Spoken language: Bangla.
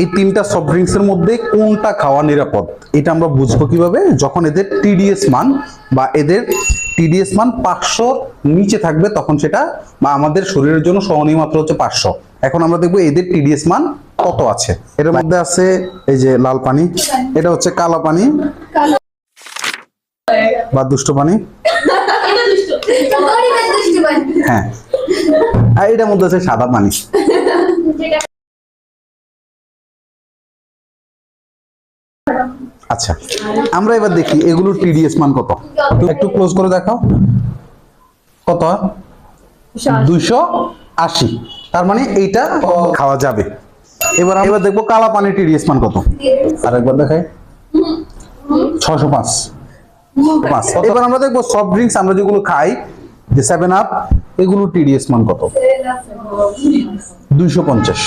এই তিনটা সফট ড্রিঙ্কস এর মধ্যে কোনটা খাওয়া নিরাপদ? এটা আমরা বুঝব কীভাবে? যখন এদের টিডিএস মান বা এদের টিডিএস মান পাঁচশো নিচে থাকবে তখন সেটা বা আমাদের শরীরের জন্য সহনীয় মাত্রা হচ্ছে পাঁচশো। এখন আমরা দেখব এদের টিডিএস মান কত আছে? এর মধ্যে আছে এই যে লাল পানি এটা হচ্ছে কালো পানি বা দুষ্ট পানি। হ্যাঁ আর এটার মধ্যে আছে সাদা পানি। আচ্ছা আমরা এবার দেখি এগুলোর টিডিএস মান কত। একটু ক্লোজ করে দেখাও। কত? দুইশো আশি। তার মানে এইটা খাওয়া যাবে। এবার আমরা দেখব কালা পানির টিডিএস মান কত। আর একবার দেখাই। ছশো পাঁচ। পাঁচ। এবার আমরা দেখব সফট ড্রিঙ্কস আমরা যেগুলো খাই যে সেভেন আপ এগুলো টিডিএস মান কত? দুইশো পঞ্চাশ।